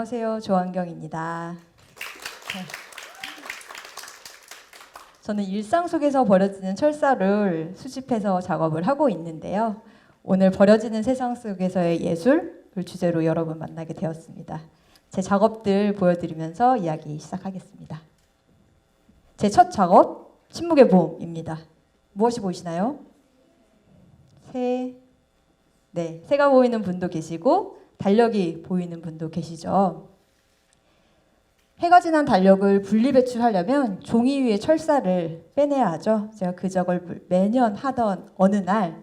안녕하세요. 조한경입니다. 네. 저는 일상 속에서 버려지는 철사를 수집해서 작업을 하고 있는데요. 오늘 버려지는 세상 속에서의 예술을 주제로 여러분 만나게 되었습니다. 제 작업들 보여드리면서 이야기 시작하겠습니다. 제 첫 작업, 침묵의 보험입니다. 무엇이 보이시나요? 새, 네, 새가 보이는 분도 계시고 달력이 보이는 분도 계시죠. 해가 지난 달력을 분리 배출하려면 종이 위에 철사를 빼내야 하죠. 제가 그 작업을 매년 하던 어느 날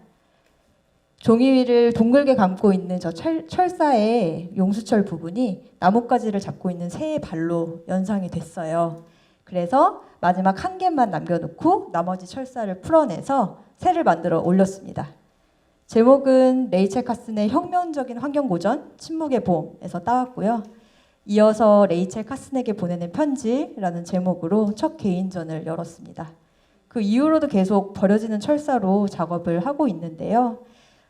종이 위를 동글게 감고 있는 저 철, 철사의 용수철 부분이 나뭇가지를 잡고 있는 새의 발로 연상이 됐어요. 그래서 마지막 한 개만 남겨놓고 나머지 철사를 풀어내서 새를 만들어 올렸습니다. 제목은 레이첼 카슨의 혁명적인 환경고전 침묵의 봄에서 따왔고요. 이어서 레이첼 카슨에게 보내는 편지라는 제목으로 첫 개인전을 열었습니다. 그 이후로도 계속 버려지는 철사로 작업을 하고 있는데요.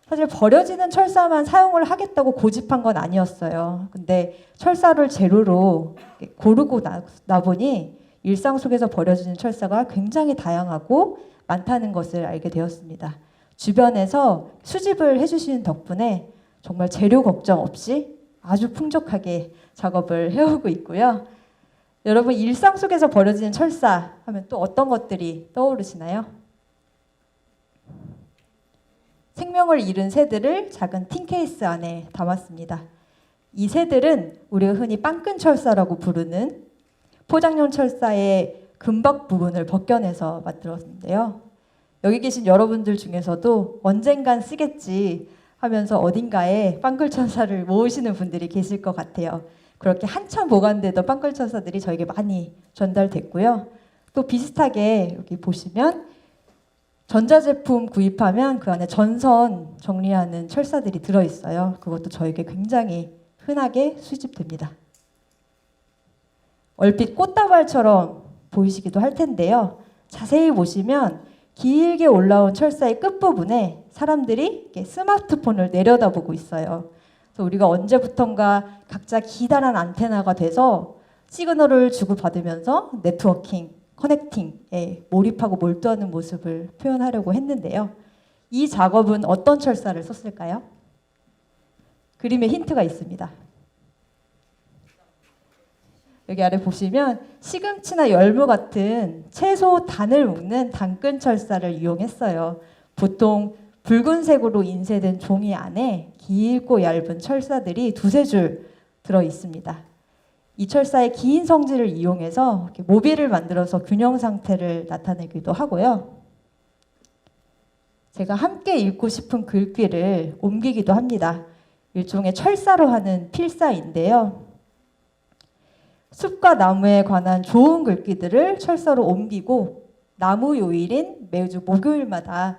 사실 버려지는 철사만 사용을 하겠다고 고집한 건 아니었어요. 근데 철사를 재료로 고르고 나, 나 보니 일상 속에서 버려지는 철사가 굉장히 다양하고 많다는 것을 알게 되었습니다. 주변에서 수집을 해주시는 덕분에 정말 재료 걱정 없이 아주 풍족하게 작업을 해오고 있고요. 여러분 일상 속에서 버려지는 철사 하면 또 어떤 것들이 떠오르시나요? 생명을 잃은 새들을 작은 틴 케이스 안에 담았습니다. 이 새들은 우리가 흔히 빵끈 철사라고 부르는 포장용 철사의 금박 부분을 벗겨내서 만들었는데요. 여기 계신 여러분들 중에서도 언젠간 쓰겠지 하면서 어딘가에 빵글천사를 모으시는 분들이 계실 것 같아요. 그렇게 한참 보관되던 빵글천사들이 저에게 많이 전달됐고요. 또 비슷하게 여기 보시면 전자제품 구입하면 그 안에 전선 정리하는 철사들이 들어있어요. 그것도 저에게 굉장히 흔하게 수집됩니다. 얼핏 꽃다발처럼 보이시기도 할 텐데요. 자세히 보시면 길게 올라온 철사의 끝부분에 사람들이 스마트폰을 내려다보고 있어요. 그래서 우리가 언제부턴가 각자 기다란 안테나가 돼서 시그널을 주고받으면서 네트워킹, 커넥팅에 몰입하고 몰두하는 모습을 표현하려고 했는데요. 이 작업은 어떤 철사를 썼을까요? 그림에 힌트가 있습니다. 여기 아래 보시면 시금치나 열무 같은 채소 단을 묶는 당근 철사를 이용했어요. 보통 붉은색으로 인쇄된 종이 안에 길고 얇은 철사들이 두세 줄 들어 있습니다. 이 철사의 긴 성질을 이용해서 모비를 만들어서 균형 상태를 나타내기도 하고요. 제가 함께 읽고 싶은 글귀를 옮기기도 합니다. 일종의 철사로 하는 필사인데요. 숲과 나무에 관한 좋은 글귀들을 철사로 옮기고 나무 요일인 매주 목요일마다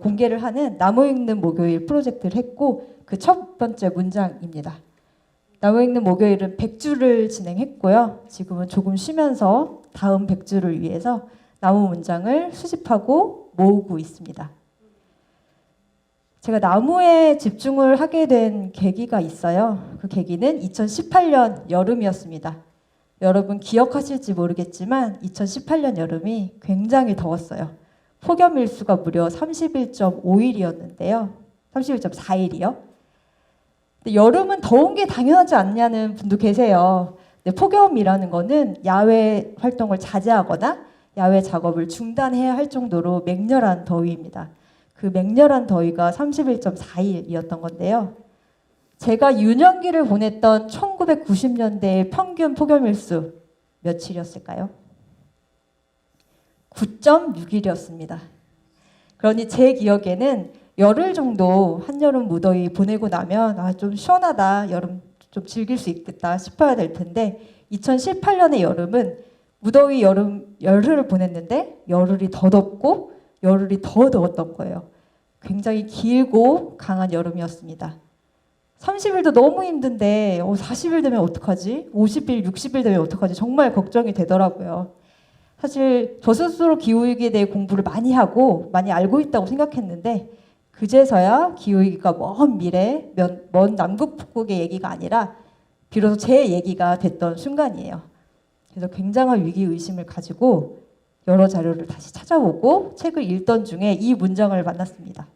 공개를 하는 나무 읽는 목요일 프로젝트를 했고 그 첫 번째 문장입니다. 나무 읽는 목요일은 100주를 진행했고요. 지금은 조금 쉬면서 다음 100주를 위해서 나무 문장을 수집하고 모으고 있습니다. 제가 나무에 집중을 하게 된 계기가 있어요. 그 계기는 2018년 여름이었습니다. 여러분 기억하실지 모르겠지만 2018년 여름이 굉장히 더웠어요. 폭염 일수가 무려 31.5일이었는데요. 31.4일이요. 여름은 더운 게 당연하지 않냐는 분도 계세요. 근데 폭염이라는 거는 야외 활동을 자제하거나 야외 작업을 중단해야 할 정도로 맹렬한 더위입니다. 그 맹렬한 더위가 31.4일이었던 건데요. 제가 유년기를 보냈던 1990년대의 평균 폭염일수 며칠이었을까요? 9.6일이었습니다. 그러니 제 기억에는 열흘 정도 한여름 무더위 보내고 나면 아, 좀 시원하다 여름 좀 즐길 수 있겠다 싶어야 될 텐데 2018년의 여름은 무더위 여름 열흘을 보냈는데 열흘이 더 덥고 열흘이 더 더웠던 거예요. 굉장히 길고 강한 여름이었습니다. 30일도 너무 힘든데 어, 40일 되면 어떡하지? 50일, 60일 되면 어떡하지? 정말 걱정이 되더라고요. 사실 저 스스로 기후위기에 대해 공부를 많이 하고 많이 알고 있다고 생각했는데 그제서야 기후위기가 먼 미래, 먼 남극 북극의 얘기가 아니라 비로소 제 얘기가 됐던 순간이에요. 그래서 굉장한 위기 의심을 가지고 여러 자료를 다시 찾아보고 책을 읽던 중에 이 문장을 만났습니다.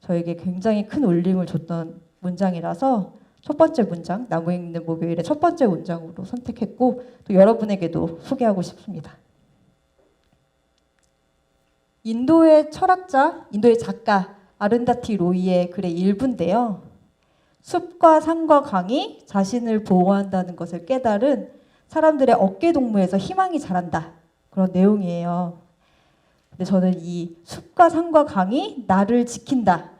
저에게 굉장히 큰 울림을 줬던 문장이라서 첫 번째 문장 나무 읽는 목요일의 첫 번째 문장으로 선택했고 또 여러분에게도 소개하고 싶습니다. 인도의 철학자, 인도의 작가 아른다티 로이의 글의 일부인데요. 숲과 산과 강이 자신을 보호한다는 것을 깨달은 사람들의 어깨 동무에서 희망이 자란다. 그런 내용이에요. 근데 저는 이 숲과 산과 강이 나를 지킨다.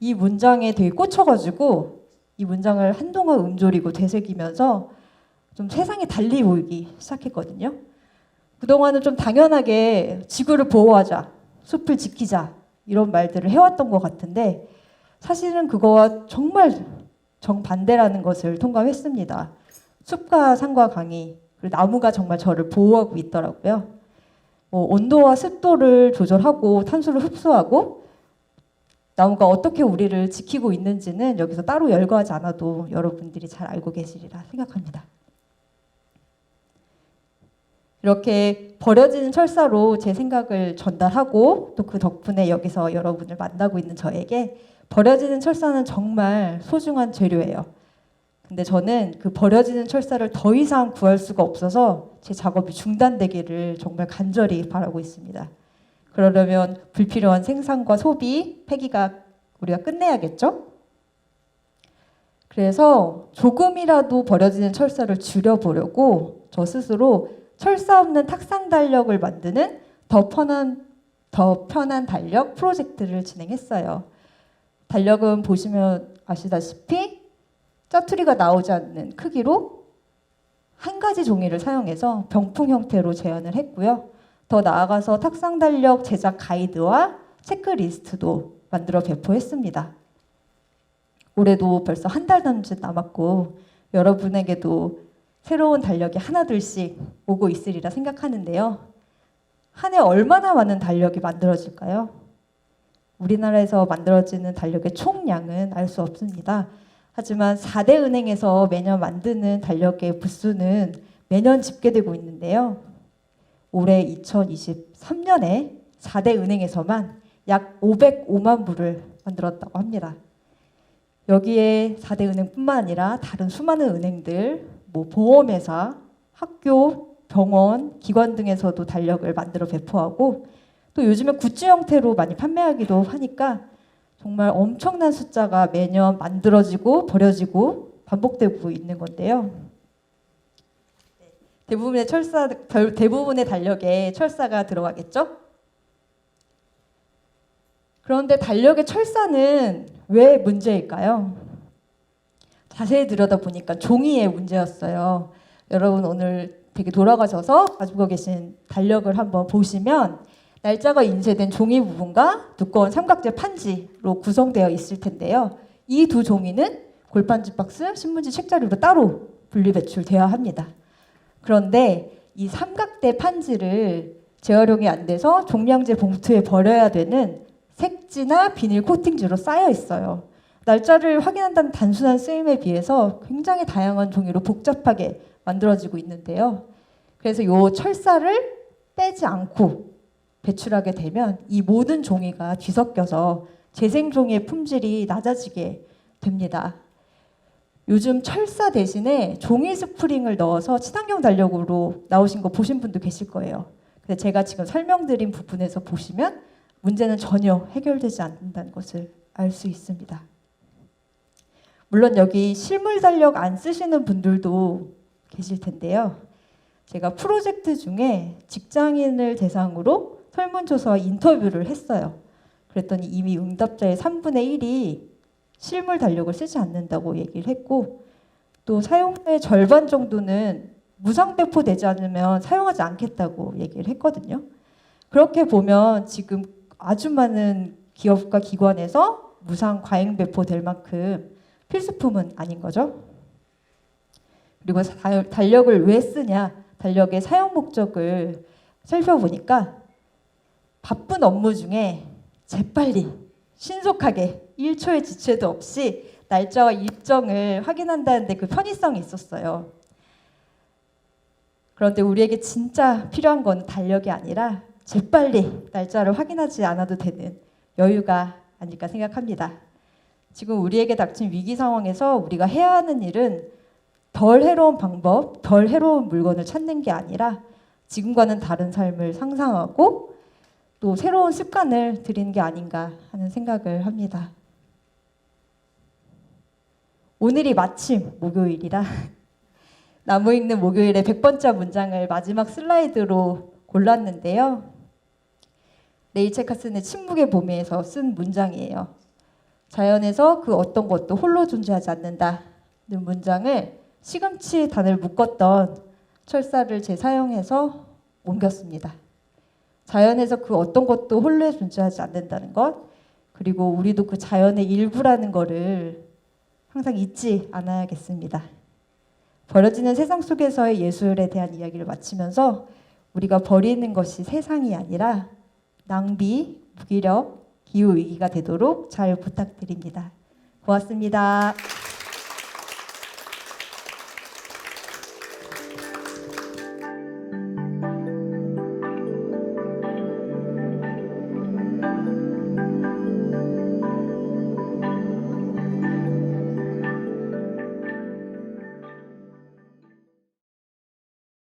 이 문장에 되게 꽂혀가지고 이 문장을 한동안 음조리고 되새기면서 좀 세상이 달리 보이기 시작했거든요. 그동안은 좀 당연하게 지구를 보호하자, 숲을 지키자 이런 말들을 해왔던 것 같은데 사실은 그거와 정말 정반대라는 것을 통감했습니다. 숲과 산과 강이 그리고 나무가 정말 저를 보호하고 있더라고요. 뭐 온도와 습도를 조절하고 탄소를 흡수하고 나무가 어떻게 우리를 지키고 있는지는 여기서 따로 열거하지 않아도 여러분들이 잘 알고 계시리라 생각합니다. 이렇게 버려지는 철사로 제 생각을 전달하고 또 그 덕분에 여기서 여러분을 만나고 있는 저에게 버려지는 철사는 정말 소중한 재료예요. 근데 저는 그 버려지는 철사를 더 이상 구할 수가 없어서 제 작업이 중단되기를 정말 간절히 바라고 있습니다. 그러려면 불필요한 생산과 소비, 폐기가 우리가 끝내야겠죠? 그래서 조금이라도 버려지는 철사를 줄여보려고 저 스스로 철사 없는 탁상 달력을 만드는 더 편한 더 편한 달력 프로젝트를 진행했어요. 달력은 보시면 아시다시피 짜투리가 나오지 않는 크기로 한 가지 종이를 사용해서 병풍 형태로 재현을 했고요. 더 나아가서 탁상 달력 제작 가이드와 체크리스트도 만들어 배포했습니다. 올해도 벌써 한 달 남짓 남았고 여러분에게도 새로운 달력이 하나둘씩 오고 있으리라 생각하는데요. 한 해 얼마나 많은 달력이 만들어질까요? 우리나라에서 만들어지는 달력의 총량은 알 수 없습니다. 하지만 4대 은행에서 매년 만드는 달력의 부수는 매년 집계되고 있는데요. 올해 2023년에 4대 은행에서만 약 505만 부를 만들었다고 합니다. 여기에 4대 은행뿐만 아니라 다른 수많은 은행들, 뭐 보험회사, 학교, 병원, 기관 등에서도 달력을 만들어 배포하고 또 요즘에 굿즈 형태로 많이 판매하기도 하니까 정말 엄청난 숫자가 매년 만들어지고 버려지고 반복되고 있는 건데요. 대부분의 철사 대부분의 달력에 철사가 들어가겠죠? 그런데 달력의 철사는 왜 문제일까요? 자세히 들여다보니까 종이의 문제였어요. 여러분 오늘 되게 돌아가셔서 가지고 계신 달력을 한번 보시면 날짜가 인쇄된 종이 부분과 두꺼운 삼각대 판지로 구성되어 있을 텐데요. 이 두 종이는 골판지 박스, 신문지 책자리로 따로 분리 배출되어야 합니다. 그런데 이 삼각대 판지를 재활용이 안 돼서 종량제 봉투에 버려야 되는 색지나 비닐 코팅지로 쌓여 있어요. 날짜를 확인한다는 단순한 쓰임에 비해서 굉장히 다양한 종이로 복잡하게 만들어지고 있는데요. 그래서 이 철사를 빼지 않고 배출하게 되면 이 모든 종이가 뒤섞여서 재생 종이의 품질이 낮아지게 됩니다. 요즘 철사 대신에 종이 스프링을 넣어서 친환경 달력으로 나오신 거 보신 분도 계실 거예요. 근데 제가 지금 설명드린 부분에서 보시면 문제는 전혀 해결되지 않는다는 것을 알 수 있습니다. 물론 여기 실물 달력 안 쓰시는 분들도 계실 텐데요. 제가 프로젝트 중에 직장인을 대상으로 설문조사와 인터뷰를 했어요. 그랬더니 이미 응답자의 3분의 1이 실물 달력을 쓰지 않는다고 얘기를 했고 또 사용자의 절반 정도는 무상 배포되지 않으면 사용하지 않겠다고 얘기를 했거든요. 그렇게 보면 지금 아주 많은 기업과 기관에서 무상 과잉 배포될 만큼 필수품은 아닌 거죠. 그리고 달력을 왜 쓰냐, 달력의 사용 목적을 살펴보니까 바쁜 업무 중에 재빨리, 신속하게 1초의 지체도 없이 날짜와 일정을 확인한다는데 그 편의성이 있었어요. 그런데 우리에게 진짜 필요한 건 달력이 아니라 재빨리 날짜를 확인하지 않아도 되는 여유가 아닐까 생각합니다. 지금 우리에게 닥친 위기 상황에서 우리가 해야 하는 일은 덜 해로운 방법, 덜 해로운 물건을 찾는 게 아니라 지금과는 다른 삶을 상상하고 또 새로운 습관을 들이는 게 아닌가 하는 생각을 합니다. 오늘이 마침 목요일이라 나무 읽는 목요일의 100번째 문장을 마지막 슬라이드로 골랐는데요. 레이 체카슨의 침묵의 봄에서 쓴 문장이에요. 자연에서 그 어떤 것도 홀로 존재하지 않는다는 문장을 시금치 단을 묶었던 철사를 재사용해서 옮겼습니다. 자연에서 그 어떤 것도 홀로 존재하지 않는다는 것, 그리고 우리도 그 자연의 일부라는 것을 항상 잊지 않아야겠습니다. 버려지는 세상 속에서의 예술에 대한 이야기를 마치면서 우리가 버리는 것이 세상이 아니라 낭비, 무기력, 기후 위기가 되도록 잘 부탁드립니다. 고맙습니다.